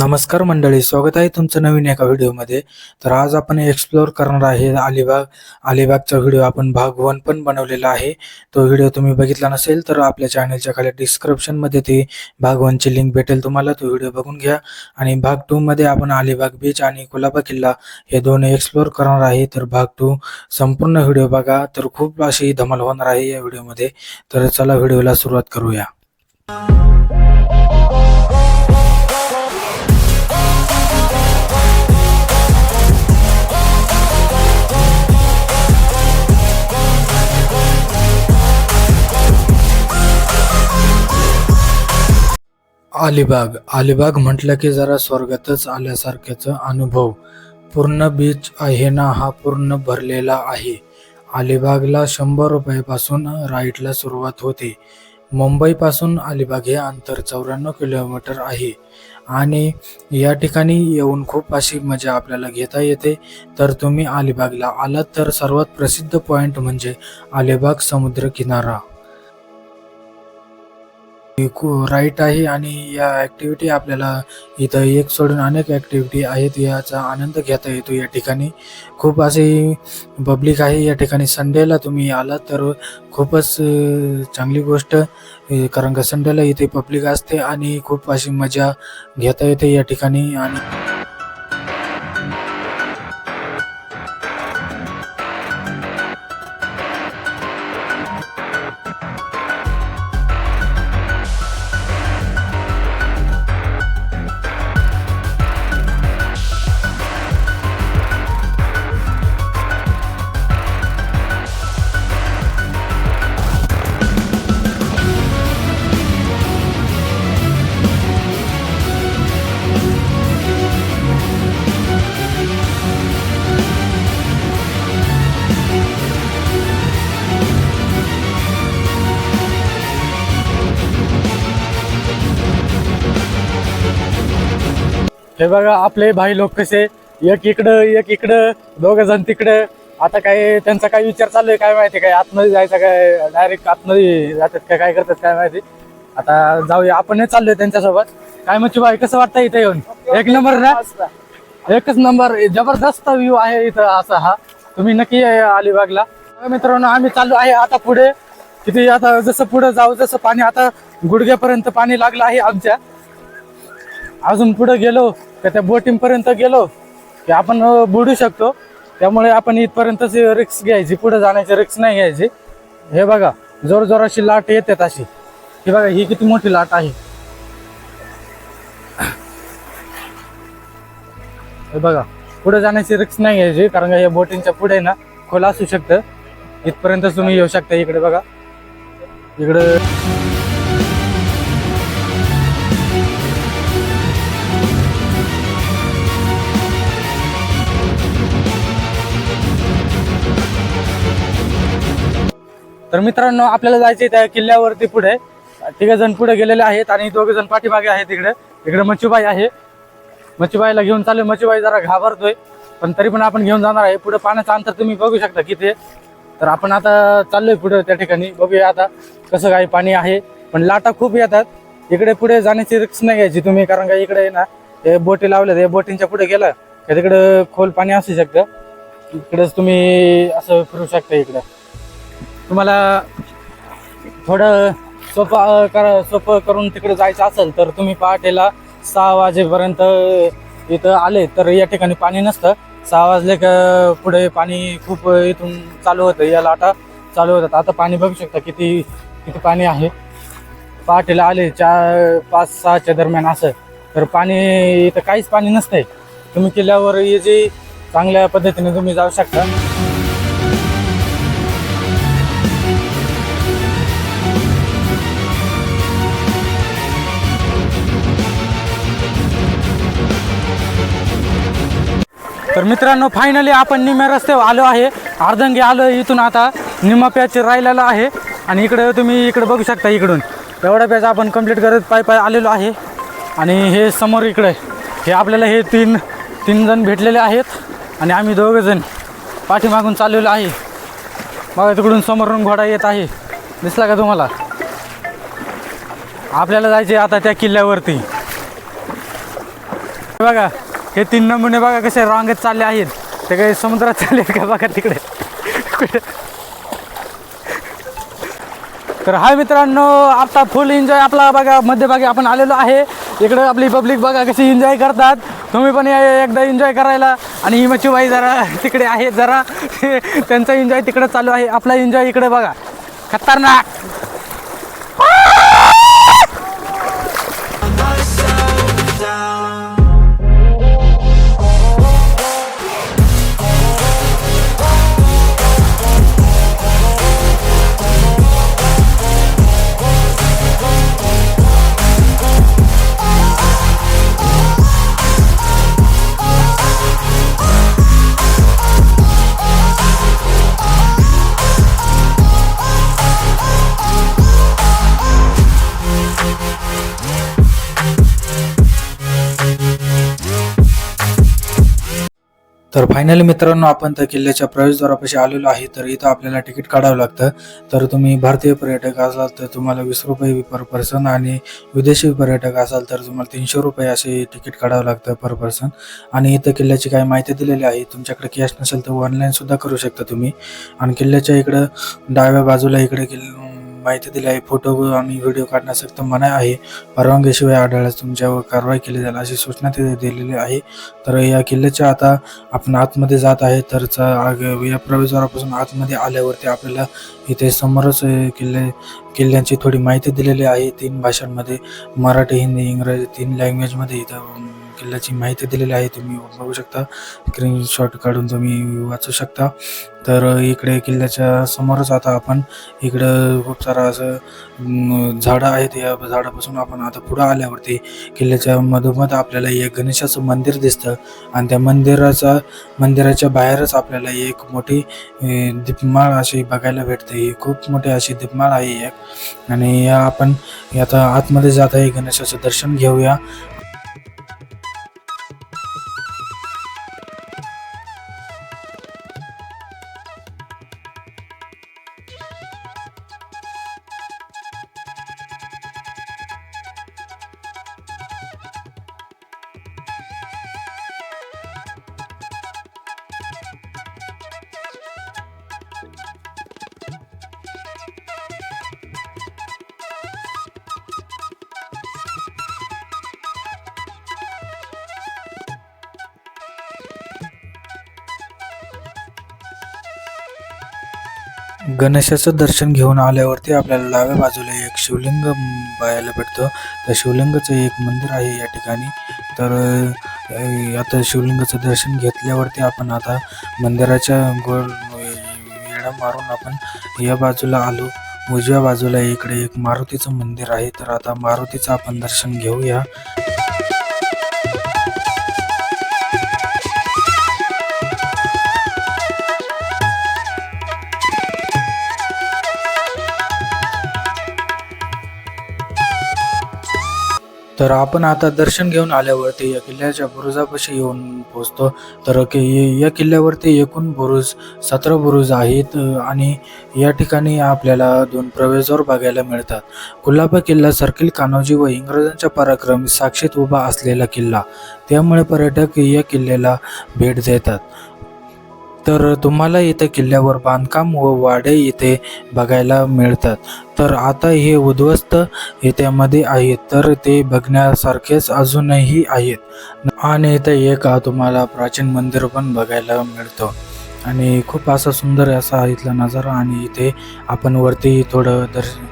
नमस्कार मंडळी स्वागत आहे तुमचं नवीन एका व्हिडिओमध्ये. तर आज आपण एक्सप्लोअर करणार आहे अलिबाग. अलिबागचा व्हिडिओ आपण भाग वन पण बनवलेला आहे. तो व्हिडिओ तुम्ही बघितला नसेल तर आपल्या चॅनलच्या खाली डिस्क्रिप्शनमध्ये ती भाग वनची लिंक भेटेल तुम्हाला. तो व्हिडिओ बघून घ्या. आणि भाग टूमध्ये आपण अलिबाग बीच आणि कुलाबा किल्ला हे दोन एक्सप्लोअर करणार आहे. तर भाग टू संपूर्ण व्हिडिओ बघा. तर खूप अशी धमाल होणार आहे या व्हिडिओमध्ये. तर चला व्हिडिओला सुरुवात करूया. अलिबाग. अलिबाग म्हटलं की जरा स्वर्गातच आल्यासारख्याचा अनुभव. पूर्ण बीच आहे ना हा पूर्ण भरलेला आहे. अलिबागला शंभर रुपयापासून राईडला सुरुवात होते. मुंबईपासून अलिबाग हे अंतर चौऱ्याण्णव किलोमीटर आहे. आणि या ठिकाणी येऊन खूप अशी मजा आपल्याला घेता येते. तर तुम्ही अलिबागला आलात तर सर्वात प्रसिद्ध पॉईंट म्हणजे अलिबाग समुद्र किनारा. राईट आहे आणि या ॲक्टिव्हिटी आपल्याला इथं एक सोडून अनेक ॲक्टिव्हिटी आहेत याचा आनंद घेता येतो या ठिकाणी. खूप असे पब्लिक आहे या ठिकाणी. संडेला तुम्ही आलात तर खूपच चांगली गोष्ट कारण का संडेला इथे पब्लिक असते आणि खूप अशी मजा घेता येते या ठिकाणी आणि हे बघा आपले भाई लोक कसे? एक इकडं एक इकडं दोघ जण तिकडं. आता काय त्यांचा काय विचार चालू आहे काय माहिती काय? आतमध्ये जायचं काय? डायरेक्ट आतमध्ये जातात काय काय करतात काय माहिती? आता जाऊया. आपण चाललोय त्यांच्यासोबत. काय मच्छी भाई कसं वाटतं इथे येऊन? एक नंबर ना एकच नंबर जबरदस्त व्ह्यू आहे इथं असा हा. तुम्ही नक्की या अलिबागला. मित्रांनो आम्ही चाललो आहे आता पुढे. किती आता जसं पुढे जाऊ जसं पाणी आता गुडघ्यापर्यंत पाणी लागलं आहे आमच्या. अजून पुढे गेलो. तर त्या बोटिंगपर्यंत गेलो की आपण बुडू शकतो. त्यामुळे आपण इथपर्यंतच रिक्स घ्यायची पुढे जाण्याची रिक्स नाही घ्यायची. हे बघा जोर जोराशी लाट येतात अशी. ही बघा ही किती मोठी लाट आहे. हे बघा पुढे जाण्याची रिक्स नाही घ्यायची कारण का या बोटिंगच्या पुढे ना खोल असू शकतं. इथपर्यंत तुम्ही येऊ शकता इकडे बघा. इकडे तर मित्रांनो आपल्याला जायचे त्या किल्ल्यावरती पुढे. तिघ जण पुढे गेलेले आहेत आणि दोघे जण पाठीमागे आहेत तिकडे इकडे मच्छूबाई आहे. मच्छूबाईला घेऊन चालू मच्छूबाई जरा घाबरतोय पण तरी पण आपण घेऊन जाणार आहे. पुढे पाण्याचं अंतर तुम्ही बघू शकता किती तर आपण आता चाललोय पुढे त्या ठिकाणी. बघूया आता कसं काय पाणी आहे. पण लाटा खूप येतात. इकडे पुढे जाण्याची रिक्स नाही घ्यायची तुम्ही कारण का इकडे ना हे बोटी लावल्या हे बोटींच्या पुढे गेलं का तिकडं खोल पाणी असू शकतं. इकडंच तुम्ही असं फिरू शकता इकडं. तुम्हाला थोडं सोपं करा सोपं करून तिकडे जायचं असेल तर तुम्ही पहाटेला सहा वाजेपर्यंत इथं आले तर या ठिकाणी पाणी नसतं. सहा वाजले का पुढे पाणी खूप इथून चालू होतं या लाटा चालू होतात. आता पाणी बघू शकता किती किती पाणी आहे. पहाटेला आले चार पाच सहाच्या दरम्यान असं. तर पाणी इथं काहीच पाणी नसतंय. तुम्ही किल्ल्यावर जे चांगल्या पद्धतीने तुम्ही जाऊ शकता. तर मित्रांनो फायनली आपण निम्या रस्त्यावर आलो आहे. अर्धंगी आलो इथून आता. निम्मा पॅच राहिलेला आहे. आणि इकडे तुम्ही इकडे बघू शकता इकडून. एवढा पॅच आपण कंप्लीट करत पाय पाय आलेलो आहे. आणि हे समोर इकडे हे आपल्याला हे तीन तीन जण भेटलेले आहेत. आणि आम्ही दोघंजण पाठीमागून चाललेलो आहे. बघा तिकडून समोरून घोडा येत आहे. दिसला का तुम्हाला? आपल्याला जायचे आता त्या किल्ल्यावरती. बघा हे तीन नमुने बघा कसे रांगेत चालले आहेत. ते काही समुद्रात चालले आहेत का बघा तिकडे? कुठे? तर हाय मित्रांनो आता फुल एन्जॉय आपला बघा मध्यभागी आपण आलेलो आहे. इकडे आपली पब्लिक बघा कशी एन्जॉय करतात. तुम्ही पण एकदा एन्जॉय करायला. आणि हिमाची बाई जरा तिकडे आहेत जरा. त्यांचा एन्जॉय तिकडे चालू आहे. आपला एन्जॉय इकडे बघा. खतरनाक. तर फायनली मित्रांनो आपण त्या किल्ल्याच्या प्रवेशद्वारापाशी आलेलो आहे. तर इथं आपल्याला तिकीट काढावं लागतं. तर तुम्ही भारतीय पर्यटक असाल तर तुम्हाला वीस रुपये पर पर्सन आणि विदेशी पर्यटक असाल तर तुम्हाला तीनशे रुपये असे तिकीट काढावं लागतं पर पर्सन आणि इथं किल्ल्याची काही माहिती दिलेली आहे. तुमच्याकडे कॅश नसेल तर ऑनलाईनसुद्धा करू शकता तुम्ही. आणि किल्ल्याच्या इकडं डाव्या बाजूला इकडे किल् माहिती दिली आहे. फोटो आणि व्हिडिओ काढण्यास सक्त मनाई आहे. परवानगीशिवाय आढळल्यास तुमच्यावर कारवाई केली जाईल अशी सूचना तिथे दिलेली आहे. तर या किल्ल्याच्या आता आपण आतमध्ये जात आहे. तर च- आग- या प्रवेशद्वारापासून आतमध्ये आल्यावरती आपल्याला इथे समोरच किल्ले किल्ल्यांची थोडी माहिती दिलेली आहे. तीन भाषांमध्ये मराठी हिंदी इंग्रजी तीन लँग्वेजमध्ये इथं किल्ल्याची माहिती दिलेली आहे तुम्ही बघू शकता. स्क्रीनशॉट काढून तुम्ही वाचू शकता. तर इकडे किल्ल्याच्या समोरच आता आपण इकडं खूप सारं असं झाडं आहेत. या झाडापासून आपण आता पुढं आल्यावरती किल्ल्याच्या मधोमध आपल्याला एक गणेशाचं मंदिर दिसतं. आणि त्या मंदिराचा मंदिराच्या बाहेरच आपल्याला एक मोठी दीपमाळ अशी बघायला भेटते. ही खूप मोठी अशी दीपमाळ आहे एक. आणि या आपण आता आतमध्ये जात आहे गणेशाचं दर्शन घेऊया. गणेशाचं दर्शन घेऊन आल्यावरती आपल्याला डाव्या बाजूला एक शिवलिंग पाहायला भेटतं. त्या शिवलिंगाचं एक मंदिर आहे या ठिकाणी. तर आता शिवलिंगाचं दर्शन घेतल्यावरती आपण आता मंदिराच्या गोल येडा मारून आपण या बाजूला आलो. उजव्या बाजूला इकडे एक मारुतीचं मंदिर आहे. तर आता मारुतीचं आपण दर्शन घेऊया. तर आपण आता दर्शन घेऊन आल्यावरती या किल्ल्याच्या बुरुजापाशी येऊन पोहोचतो. तर कि या किल्ल्यावरती एकूण बुरुज सतरा बुरुज आहेत आणि या ठिकाणी आपल्याला दोन प्रवेशद्वार बघायला मिळतात. कुल्हाबा किल्ला सर्किल कान्होजी व इंग्रजांच्या पराक्रम साक्षीत उभा असलेला किल्ला. त्यामुळे पर्यटक या किल्ल्याला भेट देतात. तर तुम्हाला इथे किल्ल्यावर बांधकाम व वाडे इथे बघायला मिळतात. तर आता हे उद्ध्वस्त येत्यामध्ये आहेत तर ते बघण्यासारखेच अजूनही आहेत. आणि इथे एक तुम्हाला प्राचीन मंदिर पण बघायला मिळतं. आणि खूप असा सुंदर असा इथला नजारा आणि इथे आपण वरती थोडं दर्शन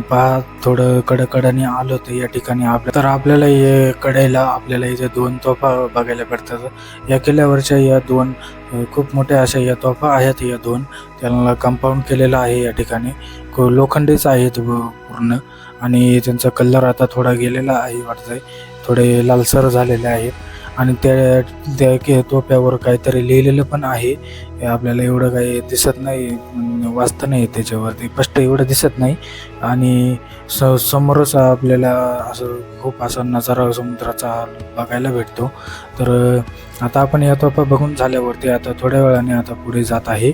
पहा थोडं कडकडाने आलो तर या ठिकाणी आपल्या तर आपल्याला हे कडेला आपल्याला इथे दोन तोफा बघायला भेटतात. या किल्ल्यावरच्या या दोन खूप मोठ्या अशा या तोफा आहेत या दोन. त्याला कंपाऊंड केलेलं आहे या ठिकाणी. को- लोखंडीच आहेत पूर्ण. आणि त्यांचा कलर आता थोडा गेलेला आहे वाटतंय. थोडे लालसर झालेले आहेत. आणि त्या त्या के- तोफ्यावर काहीतरी लिहिलेलं पण आहे. आपल्याला एवढं काही दिसत नाही वाचता नाही त्याच्यावरती. स्पष्ट एवढं दिसत नाही. आणि स समोरच आपल्याला असं खूप असा नजारा समुद्राचा बघायला भेटतो. तर आता आपण या तोफा बघून झाल्यावरती आता थोड्या वेळाने आता पुढे जात आहे.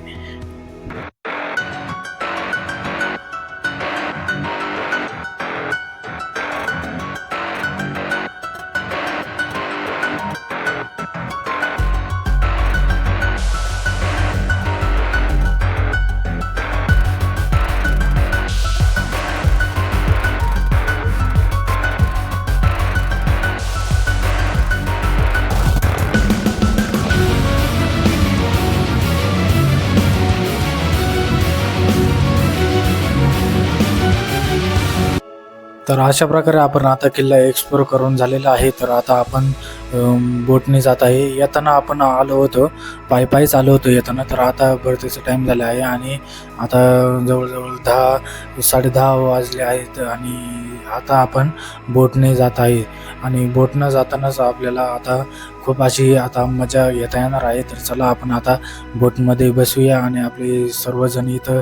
तर अशा प्रकारे आपण आता किल्ला एक्सप्लोर करून झालेला आहे. तर आता आपण बोटने जात आहे. येताना आपण आलो होतो. पायी पायीच आलो होतो येताना. तर आता भरतीचा टाईम झाला आहे आणि आता जवळजवळ दहा साडेदहा वाजले आहेत आणि आता आपण बोटने जात आहे. आणि बोटनं जातानाच आपल्याला आता खूप अशी आता मजा येता येणार आहे. तर चला आपण आता बोटमध्ये बसूया आणि आपले सर्वजण इथं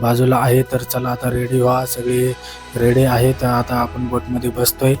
बाजूला आहे तर चला आता रेडी व्हा. सगळे रेडी आहेत. आता आपण बोटमध्ये बसतोय.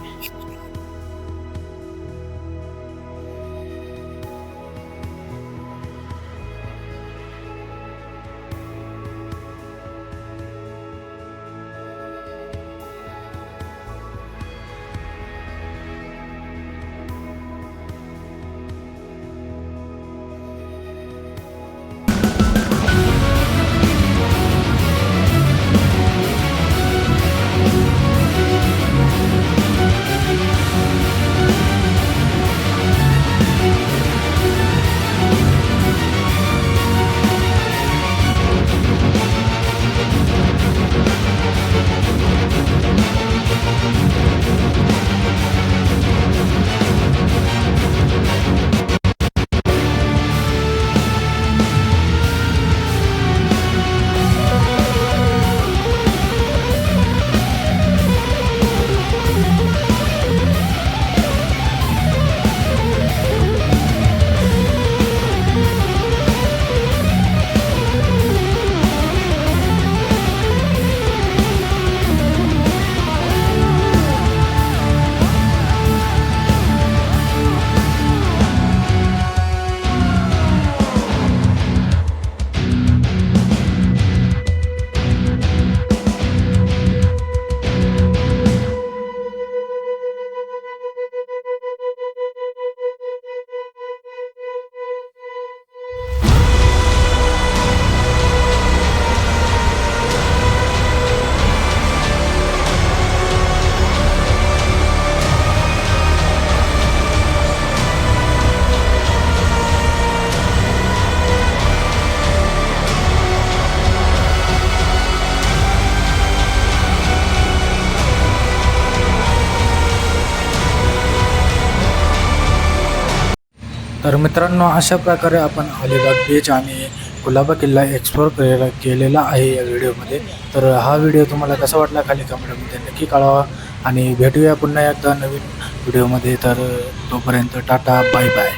तर मित्रांनो अशा प्रकारे आपण अलिबाग बीच आणि कुलाबा किल्ला एक्सप्लोर केलेला केलेला आहे या व्हिडिओमध्ये. तर हा व्हिडिओ तुम्हाला कसा वाटला खाली कमेंटमध्ये नक्की कळवा आणि भेटूया पुन्हा एकदा नवीन व्हिडिओमध्ये. तर तोपर्यंत टाटा बाय बाय